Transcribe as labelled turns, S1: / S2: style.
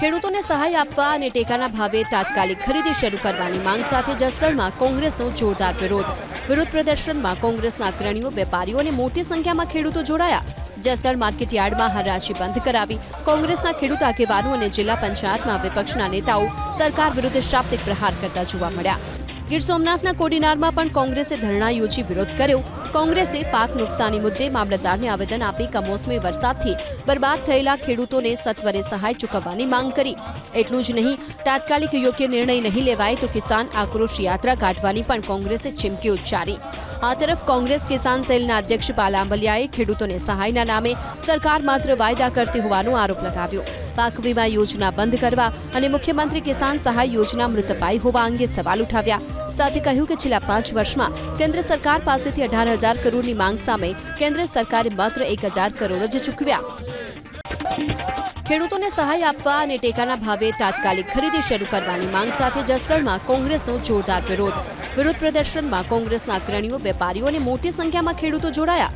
S1: ખેડૂતોને સહાય આપવા અને ટેકાના ભાવે તાત્કાલિક ખરીદી શરૂ કરવાની માંગ સાથે જસદણમાં કોંગ્રેસનો જોરદાર વિરોધ. વિરોધ પ્રદર્શનમાં કોંગ્રેસના અગ્રણીઓ, વેપારીઓ અને મોટી સંખ્યામાં ખેડૂતો જોડાયા. જસદણ માર્કેટ યાર્ડમાં હરાજી બંધ કરાવી કોંગ્રેસના ખેડૂત આગેવાનો અને જિલ્લા પંચાયતમાં વિપક્ષના નેતાઓ સરકાર વિરુદ્ધ શાબ્દિક પ્રહાર કરતા જોવા મળ્યા. ગીર સોમનાથના કોડીનારમાં પણ કોંગ્રેસે ધરણા યોજી વિરોધ કર્યો. કોંગ્રેસે પાક નુકસાની મુદ્દે મામલતદારને આવેદન આપી કમોસમી વરસાદથી બરબાદ થયેલા ખેડૂતોને સત્વરે સહાય ચૂકવવાની માંગ કરી. એટલું જ નહીં, તાત્કાલિક યોગ્ય નિર્ણય નહીં લેવાય તો કિસાન આક્રોશ યાત્રા કાઢવાની પણ કોંગ્રેસે ચીમકી ઉચ્ચારી. આ તરફ કોંગ્રેસ કિસાન સેલના અધ્યક્ષ પાલાંબલિયાએ ખેડૂતોને સહાયના નામે સરકાર માત્ર વાયદા કરતી હોવાનો આરોપ લગાવ્યો. પાક વીમા યોજના બંધ કરવા અને મુખ્યમંત્રી કિસાન સહાય યોજના મૃતપાઈ હોવા અંગે સવાલ ઉઠાવ્યા. સાથે કહ્યું કે છેલ્લા પાંચ વર્ષમાં કેન્દ્ર સરકાર પાસેથી અઢાર હજાર કરોડની માંગ સામે કેન્દ્ર સરકારે માત્ર એક હજાર કરોડ જ ચૂકવ્યા. ખેડૂતોને સહાય આપવા અને ટેકાના ભાવે તાત્કાલિક ખરીદી શરૂ કરવાની માંગ સાથે જસદણમાં કોંગ્રેસનો જોરદાર વિરોધ. વિરોધ પ્રદર્શનમાં કોંગ્રેસના અગ્રણીઓ, વેપારીઓ અને મોટી સંખ્યામાં ખેડૂતો જોડાયા.